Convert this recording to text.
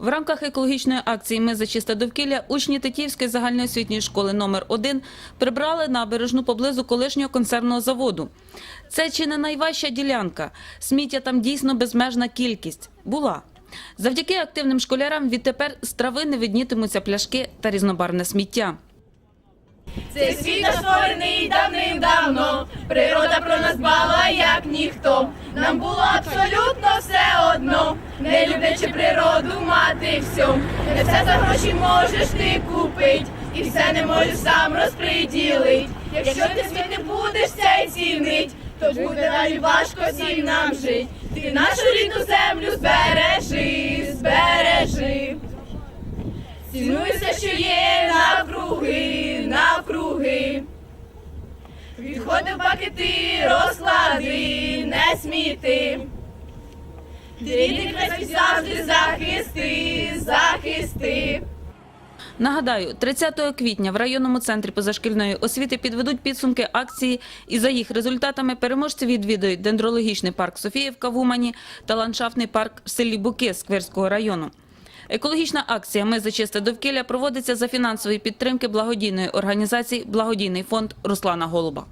В рамках екологічної акції Ми за чисте довкілля учні Тетіївської загальноосвітньої школи номер 1 прибрали набережну поблизу колишнього консервного заводу. Це чи не найважча ділянка? Сміття там дійсно безмежна кількість. Була. Завдяки активним школярам відтепер з трави не виднітимуться пляшки та різнобарвне сміття. Цей світ створений давним-давно. Природа про нас дбала, як ніхто. Нам було абсолютно все одно. Люблячи природу мати всьому. Не все за гроші можеш ти купить, і все не можеш сам розприділить. Якщо ти світ не будеш це цінить, то буде далі важко всім нам жить. Ти нашу рідну землю збережи, збережи. Цінуй все, що є навкруги, навкруги. Відходи в пакети, розклади, не сміти. Ти рідний край завжди захисти, захисти. Нагадаю, 30 квітня в районному центрі позашкільної освіти підведуть підсумки акції, і за їх результатами переможці відвідують дендрологічний парк Софіївка в Умані та ландшафтний парк в селі Буки Сквирського району. Екологічна акція Ми за чисте довкілля проводиться за фінансової підтримки благодійної організації Благодійний фонд Руслана Голуба.